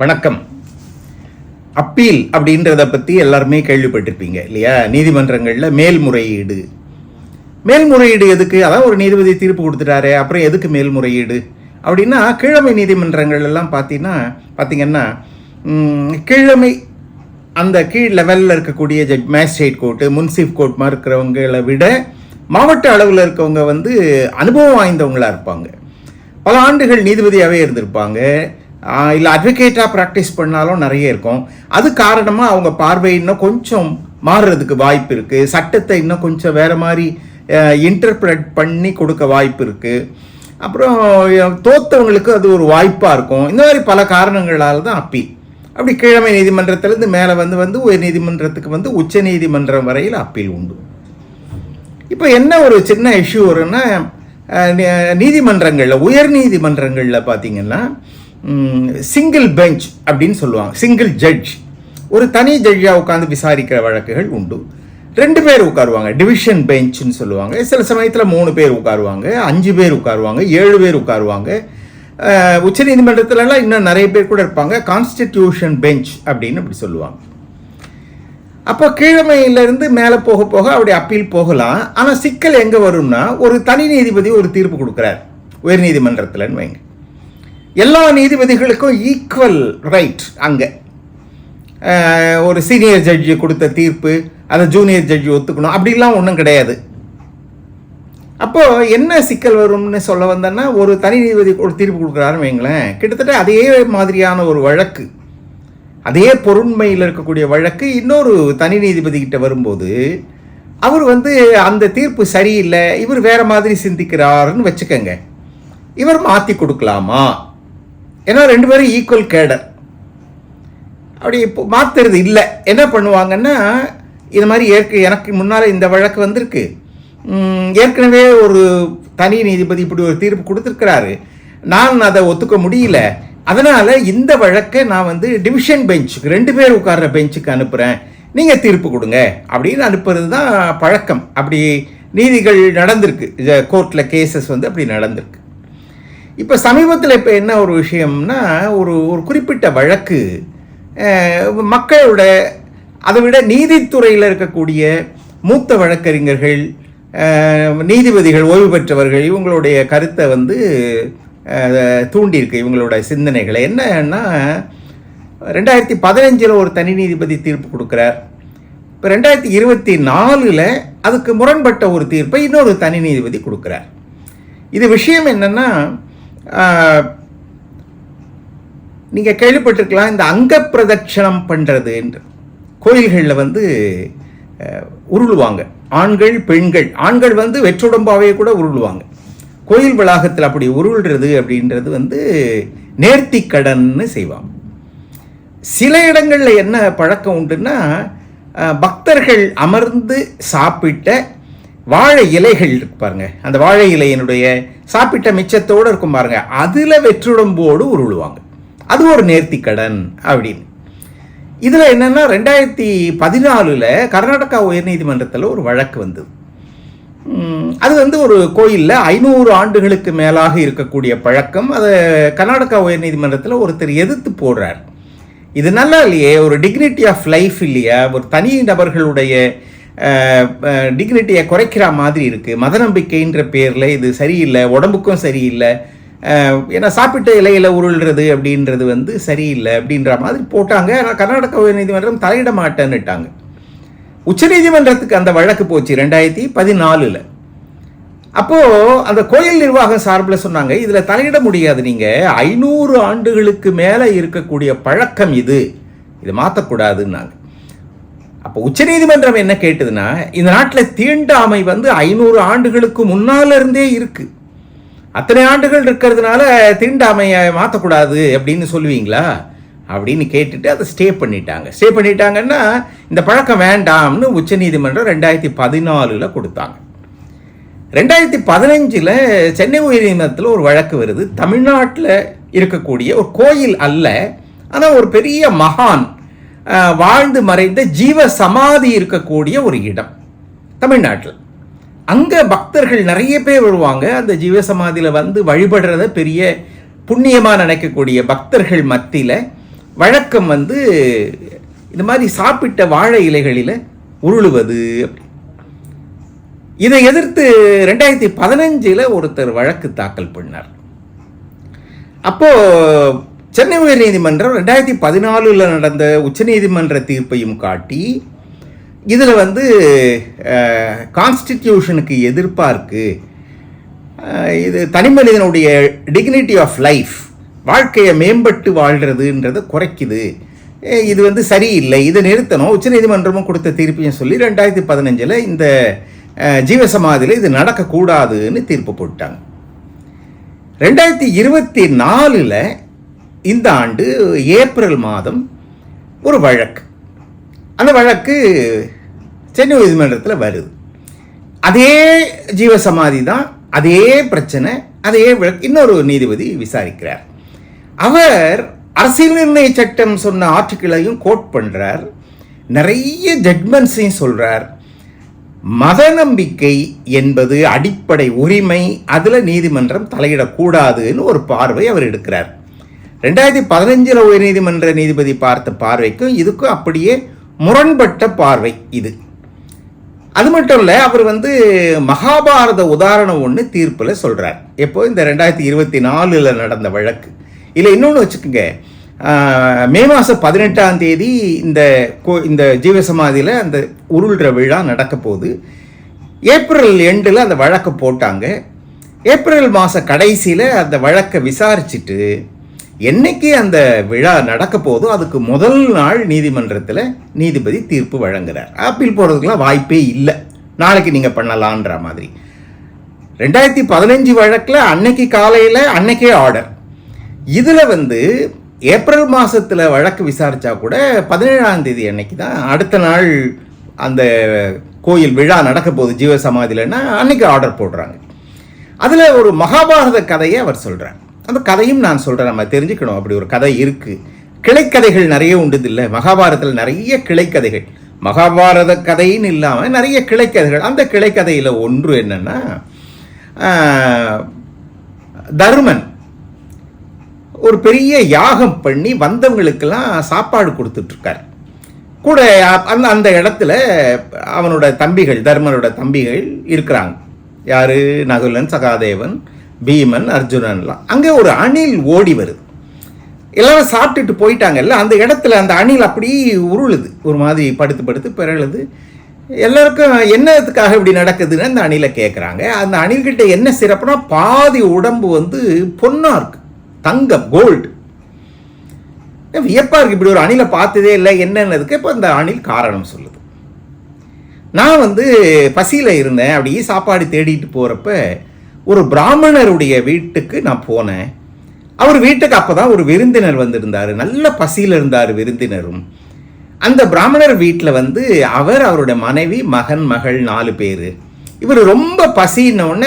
வணக்கம். அப்பீல் அப்படின்றத பற்றி எல்லாருமே கேள்விப்பட்டிருப்பீங்க இல்லையா? நீதிமன்றங்களில் மேல்முறையீடு. மேல்முறையீடு எதுக்கு? அதான் ஒரு நீதிபதி தீர்ப்பு கொடுத்துட்டாரு அப்புறம் எதுக்கு மேல்முறையீடு? அப்படின்னா கீழமை நீதிமன்றங்கள் எல்லாம் பார்த்தீங்கன்னா பார்த்தீங்கன்னா கீழமை அந்த கீழ் லெவலில் இருக்கக்கூடிய ஜட் மேஜிஸ்ட்ரேட் கோர்ட்டு முன்சிப் கோர்ட் மாதிரி இருக்கிறவங்களை விட மாவட்ட அளவில் இருக்கவங்க வந்து அனுபவம் வாய்ந்தவங்களாக இருப்பாங்க. பல ஆண்டுகள் நீதிபதியாகவே இருந்திருப்பாங்க. இல்லை அட்வொகேட்டாக ப்ராக்டிஸ் பண்ணாலும் நிறைய இருக்கும். அது காரணமாக அவங்க பார்வை இன்னும் கொஞ்சம் மாறுறதுக்கு வாய்ப்பு இருக்குது சட்டத்தை இன்னும் கொஞ்சம் வேறு மாதிரி இன்டர்பிரட் பண்ணி கொடுக்க வாய்ப்பு இருக்குது அப்புறம் தோத்தவங்களுக்கு அது ஒரு வாய்ப்பாக இருக்கும். இந்த மாதிரி பல காரணங்களால் தான் அப்பீல் அப்படி கிழமை நீதிமன்றத்திலேருந்து மேலே வந்து வந்து உயர் நீதிமன்றத்துக்கு வந்து உச்ச நீதிமன்றம் வரையில் அப்பீல் உண்டு. இப்போ என்ன ஒரு சின்ன இஷ்யூ வரும்னா நீதிமன்றங்களில் உயர் நீதிமன்றங்களில் பார்த்தீங்கன்னா சிங்கிள் பெஞ்ச் அப்படின்னு சொல்லுவாங்க. சிங்கிள் ஜட்ஜ் ஒரு தனி ஜட்ஜாக உட்காந்து விசாரிக்கிற வழக்குகள் உண்டு. ரெண்டு பேர் உட்காருவாங்க. டிவிஷன் பெஞ்ச்னு சொல்லுவாங்க. சில சமயத்தில் மூணு பேர் உட்காருவாங்க. அஞ்சு பேர் உட்காருவாங்க. ஏழு பேர் உட்காருவாங்க. உச்ச நீதிமன்றத்துலலாம் இன்னும் நிறைய பேர் கூட இருப்பாங்க. கான்ஸ்டிடியூஷன் பெஞ்ச் அப்படின்னு அப்படி சொல்லுவாங்க. அப்போ கீழமையிலேருந்து மேலே போக போக அப்படி அப்பீல் போகலாம். ஆனால் சிக்கல் எங்கே வரும்னா ஒரு தனி நீதிபதி ஒரு தீர்ப்பு கொடுக்குறார். உயர்நீதிமன்றத்தில்னு வைங்க. எல்லா நீதிபதிகளுக்கும் ஈக்குவல் ரைட் அங்கே. ஒரு சீனியர் ஜட்ஜி கொடுத்த தீர்ப்பு அதை ஜூனியர் ஜட்ஜி ஒத்துக்கணும். அப்படிலாம் ஒன்றும் கிடையாது. அப்போது என்ன சிக்கல் வரும்னு சொல்ல வந்தேன்னா ஒரு தனி நீதிபதி ஒரு தீர்ப்பு கொடுக்குறாருன்னு வைங்களேன். கிட்டத்தட்ட அதே மாதிரியான ஒரு வழக்கு அதே பொருண்மையில் இருக்கக்கூடிய வழக்கு இன்னொரு தனி நீதிபதி கிட்ட வரும்போது அவர் வந்து அந்த தீர்ப்பு சரியில்லை இவர் வேறு மாதிரி சிந்திக்கிறாருன்னு வச்சுக்கோங்க. இவர் மாற்றி கொடுக்கலாமா? ஏன்னா ரெண்டு பேரும் ஈக்குவல் கேடர். அப்படி இப்போ மாற்றுறது இல்லை. என்ன பண்ணுவாங்கன்னா இது மாதிரி ஏற்க எனக்கு முன்னால் இந்த வழக்கு வந்திருக்கு. ஏற்கனவே ஒரு தனி நீதிபதி இப்படி ஒரு தீர்ப்பு கொடுத்துருக்கிறாரு. நான் அதை ஒத்துக்க முடியல. அதனால் இந்த வழக்கை நான் வந்து டிவிஷன் பெஞ்சுக்கு ரெண்டு பேர் உட்கார்ற பெஞ்சுக்கு அனுப்புகிறேன் நீங்கள் தீர்ப்பு கொடுங்க. அப்படின்னு அனுப்புறது தான் பழக்கம். அப்படி நீதிகள் நடந்திருக்கு. கோர்ட்டில் கேசஸ் வந்து அப்படி நடந்திருக்கு. இப்போ சமீபத்தில் இப்போ என்ன ஒரு விஷயம்னா ஒரு ஒரு குறிப்பிட்ட வழக்கு மக்களோட அதை விட நீதித்துறையில் இருக்கக்கூடிய மூத்த வழக்கறிஞர்கள் நீதிபதிகள் ஓய்வு பெற்றவர்கள் இவங்களுடைய கருத்தை வந்து தூண்டியிருக்கு இவங்களோட சிந்தனைகளை. என்னன்னா ரெண்டாயிரத்தி பதினஞ்சில் ஒரு தனி நீதிபதி தீர்ப்பு கொடுக்குறார். இப்போ ரெண்டாயிரத்தி இருபத்தி நாலில் அதுக்கு முரண்பட்ட ஒரு தீர்ப்பை இன்னொரு தனி நீதிபதி கொடுக்குறார். இது விஷயம் என்னென்னா நீங்கள் கேள்விப்பட்டிருக்கலாம் இந்த அங்க பிரதட்சணம் பண்ணுறது என்று. கோயில்களில் வந்து உருளுவாங்க. ஆண்கள் பெண்கள். ஆண்கள் வந்து வெற்றுடம்பாவே கூட உருளுவாங்க. கோயில் வளாகத்தில் அப்படி உருள்றது அப்படின்றது வந்து நேர்த்திக்கடன்னு செய்வாங்க. சில இடங்களில் என்ன பழக்கம் உண்டுன்னா பக்தர்கள் அமர்ந்து சாப்பிட்ட வாழை இலைகள் இருக்கு பாருங்க. அந்த வாழை இலையினுடைய சாப்பிட்ட மிச்சத்தோடு இருக்கும் பாருங்க. அதில் வெற்றுடம்போடு உருளுவாங்க. அது ஒரு நேர்த்திக்கடன் அப்படின்னு. இதில் என்னென்னா ரெண்டாயிரத்தி பதினாலில் கர்நாடகா உயர்நீதிமன்றத்தில் ஒரு வழக்கு வந்தது. அது வந்து ஒரு கோயிலில் ஐநூறு ஆண்டுகளுக்கு மேலாக இருக்கக்கூடிய பழக்கம். அதை கர்நாடகா உயர்நீதிமன்றத்தில் ஒருத்தர் எதிர்த்து போடுறார். இது நல்லா இல்லையே? ஒரு டிக்னிட்டி ஆஃப் லைஃப் இல்லையா? ஒரு தனி நபர்களுடைய டிக்னிட்டியை குறைக்கிற மாதிரி இருக்குது மத நம்பிக்கைன்ற பேரில் இது சரியில்லை உடம்புக்கும் சரியில்லை. ஏன்னா சாப்பிட்ட இலையில உருள்றது அப்படின்றது வந்து சரியில்லை அப்படின்ற மாதிரி போட்டாங்க. ஆனால் கர்நாடக உயர்நீதிமன்றம் தலையிட மாட்டேன்னுட்டாங்க. உச்சநீதிமன்றத்துக்கு அந்த வழக்கு போச்சு ரெண்டாயிரத்தி பதினாலில். அப்போது அந்த கோயில் நிர்வாகம் சார்பில் சொன்னாங்க இதில் தலையிட முடியாது நீங்கள் ஐநூறு ஆண்டுகளுக்கு மேலே இருக்கக்கூடிய பழக்கம் இது. இது மாற்றக்கூடாதுன்னாங்க அப்போ உச்சநீதிமன்றம் என்ன கேட்டதுன்னா இந்த நாட்டில் தீண்டாமை வந்து ஐநூறு ஆண்டுகளுக்கு முன்னால் இருந்தே இருக்கு. அத்தனை ஆண்டுகள் இருக்கிறதுனால தீண்டாமையை மாற்றக்கூடாது அப்படின்னு சொல்லுவீங்களா? அப்படின்னு கேட்டுட்டு அதை ஸ்டே பண்ணிட்டாங்க. ஸ்டே பண்ணிட்டாங்கன்னா இந்த பழக்கம் வேண்டாம்னு உச்சநீதிமன்றம் ரெண்டாயிரத்தி பதினாலில் கொடுத்தாங்க. ரெண்டாயிரத்தி பதினஞ்சில் சென்னை உயர்நீதிமன்றத்தில் ஒரு வழக்கு வருது. தமிழ்நாட்டில் இருக்கக்கூடிய ஒரு கோயில் அல்ல ஆனால் ஒரு பெரிய மகான் வாழ்ந்து மறைந்த ஜீவ சமாதி இருக்கக்கூடிய ஒரு இடம். தமிழ்நாட்டில். அங்கே பக்தர்கள் நிறைய பேர் வருவாங்க. அந்த ஜீவ சமாதியில் வந்து வழிபடுறத பெரிய புண்ணியமாக நினைக்கக்கூடிய பக்தர்கள் மத்தியில் வழக்கம் வந்து இந்த மாதிரி சாப்பிட்ட வாழை இலைகளில் உருளுவது. இதை எதிர்த்து ரெண்டாயிரத்தி பதினஞ்சில் ஒருத்தர் வழக்கு தாக்கல் பண்ணார். அப்போ சென்னை உயர்நீதிமன்றம் ரெண்டாயிரத்தி பதினாலில் நடந்த உச்சநீதிமன்ற தீர்ப்பையும் காட்டி இதில் வந்து கான்ஸ்டிடியூஷனுக்கு எதிர்ப்பாக இருக்குது இது தனி மனிதனுடைய டிக்னிட்டி ஆஃப் லைஃப் வாழ்க்கையை மேம்பட்டு வாழ்கிறதுன்றதை குறைக்குது. இது வந்து சரியில்லை. இதை நிறுத்தணும். உச்சநீதிமன்றமும் கொடுத்த தீர்ப்பையும் சொல்லி ரெண்டாயிரத்தி பதினஞ்சில் இந்த ஜீவசமாதியில் இது நடக்கக்கூடாதுன்னு தீர்ப்பு போட்டாங்க. ரெண்டாயிரத்தி இருபத்தி நாலில் இந்த ஆண்டு ஏப்ரல் மாதம் ஒரு வழக்கு. அந்த வழக்கு சென்னை உயர்நீதிமன்றத்தில் வருது. அதே ஜீவசமாதி தான் அதே பிரச்சனை அதே வழக்கு. இன்னொரு நீதிபதி விசாரிக்கிறார். அவர் அரசியல் நிர்ணய சட்டம் சொன்ன ஆர்டிக்கிளையும் கோட் பண்ணுறார் நிறைய ஜட்மெண்ட்ஸையும் சொல்கிறார் மத நம்பிக்கை என்பது அடிப்படை உரிமை. அதில் நீதிமன்றம் தலையிடக்கூடாதுன்னு ஒரு பார்வை அவர் எடுக்கிறார். ரெண்டாயிரத்தி பதினஞ்சில் உயர்நீதிமன்ற நீதிபதி பார்த்த பார்வைக்கும் இதுக்கும் அப்படியே முரண்பட்ட பார்வை இது. அது மட்டும் இல்லை அவர் வந்து மகாபாரத உதாரணம் ஒன்று தீர்ப்பில் சொல்கிறார் எப்போ? இந்த ரெண்டாயிரத்தி இருபத்தி நாலில் நடந்த வழக்கு. இல்லை இன்னொன்று வச்சுக்கோங்க. மே மாதம் பதினெட்டாம் தேதி இந்த கோ இந்த ஜீவசமாதியில் அந்த உருள்ற விழா நடக்க போகுது. ஏப்ரல் எண்டில் அந்த வழக்கை போட்டாங்க. ஏப்ரல் மாத கடைசியில் அந்த வழக்கை விசாரிச்சுட்டு என்னைக்கு அந்த விழா நடக்க போதும் அதுக்கு முதல் நாள் நீதிமன்றத்தில் நீதிபதி தீர்ப்பு வழங்குறார். அப்பீல் போகிறதுக்குலாம் வாய்ப்பே இல்லை. நாளைக்கு நீங்கள் பண்ணலான்ற மாதிரி. ரெண்டாயிரத்தி பதினஞ்சு வழக்கில் அன்னைக்கு காலையில் அன்னைக்கே ஆர்டர் இதில் வந்து ஏப்ரல் மாதத்தில் வழக்கு விசாரித்தா கூட பதினேழாம் தேதி அன்னைக்கு தான் அடுத்த நாள் அந்த கோயில் விழா நடக்க போகுது ஜீவசமாதியிலன்னா அன்னைக்கு ஆர்டர் போடுறாங்க. அதில் ஒரு மகாபாரத கதையை அவர் சொல்கிறார் அந்த கதையும் நான் சொல்கிறேன் நம்ம தெரிஞ்சுக்கணும். அப்படி ஒரு கதை இருக்குது கிளைக்கதைகள் நிறைய உண்டு இல்லை மகாபாரதத்தில் நிறைய கிளைக்கதைகள். மகாபாரத கதைன்னு இல்லாமல் நிறைய கிளைக்கதைகள். அந்த கிளைக்கதையில் ஒன்று என்னென்னா தருமன் ஒரு பெரிய யாகம் பண்ணி வந்தவங்களுக்கெல்லாம் சாப்பாடு கொடுத்துட்ருக்கார். கூட அந்த அந்த இடத்துல அவனோட தம்பிகள் தர்மனோட தம்பிகள் இருக்கிறாங்க. யார்? நகுலன் சகாதேவன். பீமன் அர்ஜுனன்லாம். அங்கே ஒரு அணில் ஓடி வருது. எல்லாரும் சாப்பிட்டுட்டு போயிட்டாங்கல்ல அந்த இடத்துல அந்த அணில் அப்படியே உருளுது. ஒரு மாதிரி படுத்து படுத்து பிறழுது. எல்லாருக்கும் என்னத்துக்காக இப்படி நடக்குதுன்னு அந்த அணிலை கேட்குறாங்க அந்த அணில்கிட்ட என்ன சிறப்புனா பாதி உடம்பு வந்து பொண்ணா இருக்கு. தங்கம் கோல்டு வியப்பாக இருக்குது இப்படி ஒரு அணிலை பார்த்ததே இல்லை என்னன்னதுக்கு இப்போ இந்த அணில் காரணம் சொல்லுது. நான் வந்து பசியில் இருந்தேன். அப்படியே சாப்பாடு தேடிட்டு போகிறப்ப ஒரு பிராமணருடைய வீட்டுக்கு நான் போனேன். அவர் வீட்டுக்கு அப்போ தான் ஒரு விருந்தினர் வந்திருந்தார். நல்ல பசியில் இருந்தார் விருந்தினரும். அந்த பிராமணர் வீட்டில் வந்து அவர் அவருடைய மனைவி மகன் மகள் நாலு பேர். இவர் ரொம்ப பசின்ன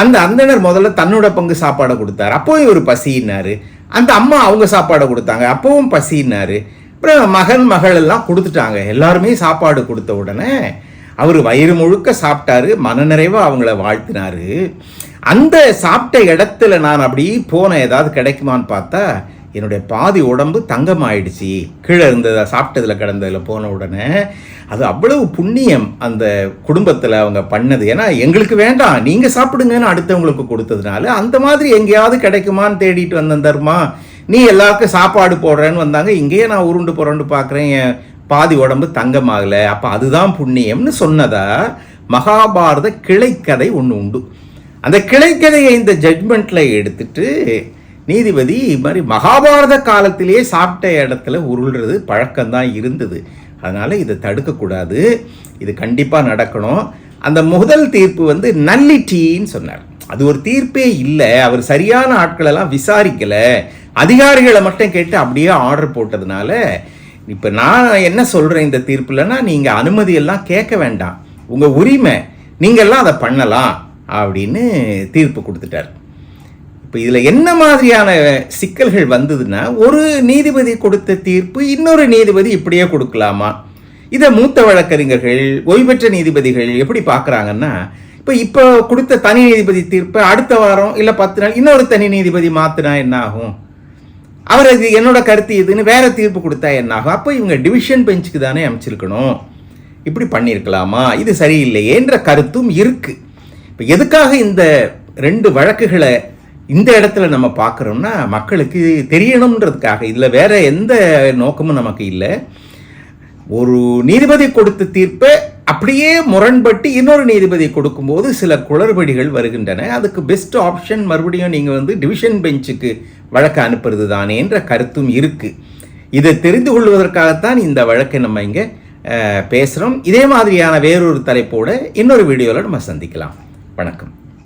அந்த அந்தனர் முதல்ல தன்னோட பங்கு சாப்பாடை கொடுத்தாரு. அப்போவும் இவர் பசின்னாரு. அந்த அம்மா அவங்க சாப்பாடை கொடுத்தாங்க. அப்பவும் பசின்னாரு. அப்புறம் மகன் மகள் எல்லாம் கொடுத்துட்டாங்க. எல்லாருமே சாப்பாடு கொடுத்த உடனே அவர் வயிறு முழுக்க சாப்பிட்டாரு மனநிறைவா அவங்கள வாழ்த்தினாரு. அந்த சாப்பிட்ட இடத்துல நான் அப்படி போன ஏதாவது கிடைக்குமான்னு பார்த்தா என்னுடைய பாதி உடம்பு தங்கமாயிடுச்சு. கீழே இருந்ததை சாப்பிட்டதில் கிடந்ததில் போன உடனே அது அவ்வளவு புண்ணியம் அந்த குடும்பத்தில் அவங்க பண்ணது. ஏன்னா எங்களுக்கு வேண்டாம் நீங்கள் சாப்பிடுங்கன்னு அடுத்தவங்களுக்கு கொடுத்ததுனால அந்த மாதிரி எங்கேயாவது கிடைக்குமான்னு தேடிட்டு வந்தேன் தர்மா. நீ எல்லாருக்கும் சாப்பாடு போடுறேன்னு வந்தாங்க. இங்கேயே நான் உருண்டு புரண்டு பார்க்குறேன் என் பாதி உடம்பு தங்கமாகலை. அப்போ அதுதான் புண்ணியம்னு சொன்னதா மகாபாரத கிளைக்கதை ஒன்று உண்டு. அந்த கிளைக்கதையை இந்த ஜட்மெண்ட்டில் எடுத்துட்டு நீதிபதி இது மாதிரி மகாபாரத காலத்திலேயே சாப்பிட்ட இடத்துல உருள்றது பழக்கம்தான் இருந்தது. அதனால் இதை தடுக்கக்கூடாது. இது கண்டிப்பாக நடக்கணும். அந்த முதல் தீர்ப்பு வந்து நல்லிட்டின்னு சொன்னார். அது ஒரு தீர்ப்பே இல்லை. அவர் சரியான ஆட்களெல்லாம் விசாரிக்கலை. அதிகாரிகளை மட்டும் கேட்டு அப்படியே ஆர்டர் போட்டதுனால இப்போ நான் என்ன சொல்கிறேன் இந்த தீர்ப்புலன்னா நீங்கள் அனுமதியெல்லாம் கேட்க வேண்டாம். உங்கள் உரிமை நீங்கள்லாம் அதை பண்ணலாம் அப்படின்னு தீர்ப்பு கொடுத்துட்டார். இப்போ இதில் என்ன மாதிரியான சிக்கல்கள் வந்ததுன்னா ஒரு நீதிபதி கொடுத்த தீர்ப்பு இன்னொரு நீதிபதி இப்படியே கொடுக்கலாமா? இதை மூத்த வழக்கறிஞர்கள் ஓய்வு பெற்ற நீதிபதிகள் எப்படி பார்க்குறாங்கன்னா இப்போ இப்போ கொடுத்த தனி நீதிபதி தீர்ப்பை அடுத்த வாரம் இல்லை பத்து நாள் இன்னொரு தனி நீதிபதி மாற்றினா என்ன ஆகும்? அவர் அது என்னோட கருத்து இதுன்னு வேற தீர்ப்பு கொடுத்தா என்னாகும் அப்போ இவங்க டிவிஷன் பெஞ்சுக்கு தானே அமைச்சிருக்கணும். இப்படி பண்ணியிருக்கலாமா? இது சரியில்லையேன்ற கருத்தும் இருக்கு. இப்போ எதுக்காக இந்த ரெண்டு வழக்குகளை இந்த இடத்துல நம்ம பார்க்குறோம்னா மக்களுக்கு தெரியணுன்றதுக்காக இதில் வேற எந்த நோக்கமும் நமக்கு இல்லை. ஒரு நீதிபதி கொடுத்த தீர்ப்பை அப்படியே முரண்பட்டு இன்னொரு நீதிபதி கொடுக்கும்போது சில குளறுபடிகள் வருகின்றன. அதுக்கு பெஸ்ட் ஆப்ஷன் மறுபடியும் நீங்கள் வந்து டிவிஷன் பெஞ்சுக்கு வழக்கு அனுப்புறது தானேன்ற கருத்தும் இருக்குது இதை தெரிந்து கொள்வதற்காகத்தான் இந்த வழக்கை நம்ம இங்கே பேசுகிறோம் இதே மாதிரியான வேறொரு தலைப்போடு இன்னொரு வீடியோவில் நம்ம சந்திக்கலாம். வணக்கம்.